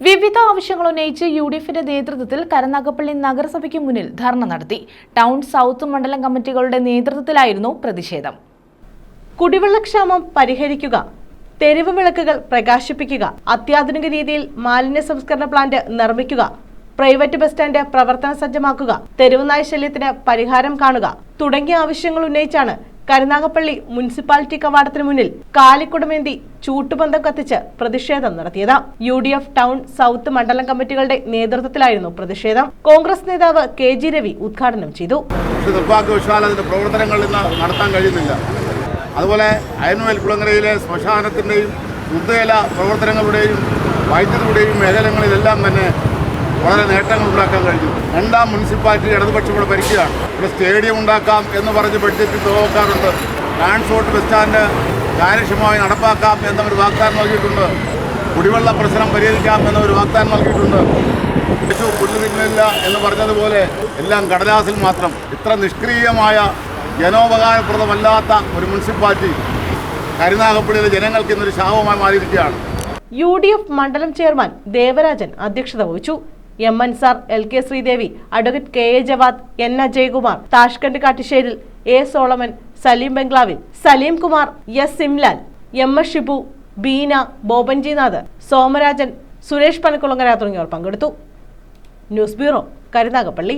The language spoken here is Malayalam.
വിവിധ ആവശ്യങ്ങൾ ഉന്നയിച്ച് യു ഡി എഫിന്റെ നേതൃത്വത്തിൽ കരുനാഗപ്പള്ളി നഗരസഭയ്ക്ക് മുന്നിൽ ധർണ നടത്തി. ടൗൺ സൗത്ത് മണ്ഡലം കമ്മിറ്റികളുടെ നേതൃത്വത്തിലായിരുന്നു പ്രതിഷേധം. കുടിവെള്ളക്ഷാമം പരിഹരിക്കുക തെരുവ് വിളക്കുകൾ പ്രകാശിപ്പിക്കുക അത്യാധുനിക രീതിയിൽ മാലിന്യ സംസ്കരണ പ്ലാന്റ് നിർമ്മിക്കുക പ്രൈവറ്റ് ബസ് സ്റ്റാൻഡ് പ്രവർത്തന സജ്ജമാക്കുക തെരുവുനായ ശല്യത്തിന് പരിഹാരം കാണുക തുടങ്ങിയ ആവശ്യങ്ങൾ ഉന്നയിച്ചാണ് കരുനാഗപ്പള്ളി മുനിസിപ്പാലിറ്റി കവാടത്തിന് മുന്നിൽ കാലിക്കുടമേന്തി ചൂട്ടുപന്തം കത്തിച്ച് പ്രതിഷേധം നടത്തിയത്. U D F town south മണ്ഡലം കമ്മിറ്റികളുടെ നേതൃത്വത്തിലായിരുന്നു പ്രതിഷേധം. കോൺഗ്രസ് നേതാവ് കെ ജി രവി ഉദ്ഘാടനം ചെയ്തു. പ്രവർത്തനങ്ങൾ നടത്താൻ കഴിയുന്നില്ല. അതുപോലെ അയൻവയൽ കുളങ്ങരയിലെ ശ്മശാനത്തിന്റെയും ശുദ്ധജല പ്രവർത്തനങ്ങളുടെയും വൈദ്യുതിയുടെയും മേഖലകളിലെല്ലാം തന്നെ വളരെ നേട്ടങ്ങൾ ഉണ്ടാക്കാൻ കഴിഞ്ഞു. രണ്ടാം മുനിസിപ്പാലിറ്റി ഇടതുപക്ഷം ഇവിടെ ഭരിക്കുകയാണ്. ഇവിടെ സ്റ്റേഡിയം ഉണ്ടാക്കാം എന്ന് പറഞ്ഞ് ബഡ്ജറ്റ് തുകവെക്കാറുണ്ട് ട്രാൻസ്പോർട്ട് ബസ് സ്റ്റാൻഡ് കാര്യക്ഷമമായി നടപ്പാക്കാം എന്നവർ വാഗ്ദാനം നൽകിയിട്ടുണ്ട്. കുടിവെള്ള പ്രശ്നം പരിഹരിക്കാം എന്നവർ വാഗ്ദാനം നൽകിയിട്ടുണ്ട്. പശു പുല്ല് തിന്നില്ല എന്ന് പറഞ്ഞതുപോലെ എല്ലാം കടലാസിൽ മാത്രം. ഇത്ര നിഷ്ക്രിയമായ ജനോപകാരപ്രദമല്ലാത്ത ഒരു മുനിസിപ്പാലിറ്റി കരുനാഗപ്പള്ളിയിലെ ജനങ്ങൾക്ക് ഇന്നൊരു ശാപമായി മാറിയിരിക്കുകയാണ്. യു ഡി എഫ് മണ്ഡലം ചെയർമാൻ ദേവരാജൻ അധ്യക്ഷത വഹിച്ചു. M Ansar L K Sreedevi advocate K A Jawad N Ajayakumar Tashkent Kattisseril A Solomon Salim ബംഗ്ലാവിൽ Salim Kumar S Simlal M S Shibu Beena Bobanjinath Somarajan Suresh Panakkulangara തുടങ്ങിയവർ പങ്കെടുത്തു. News bureau Karunagappally.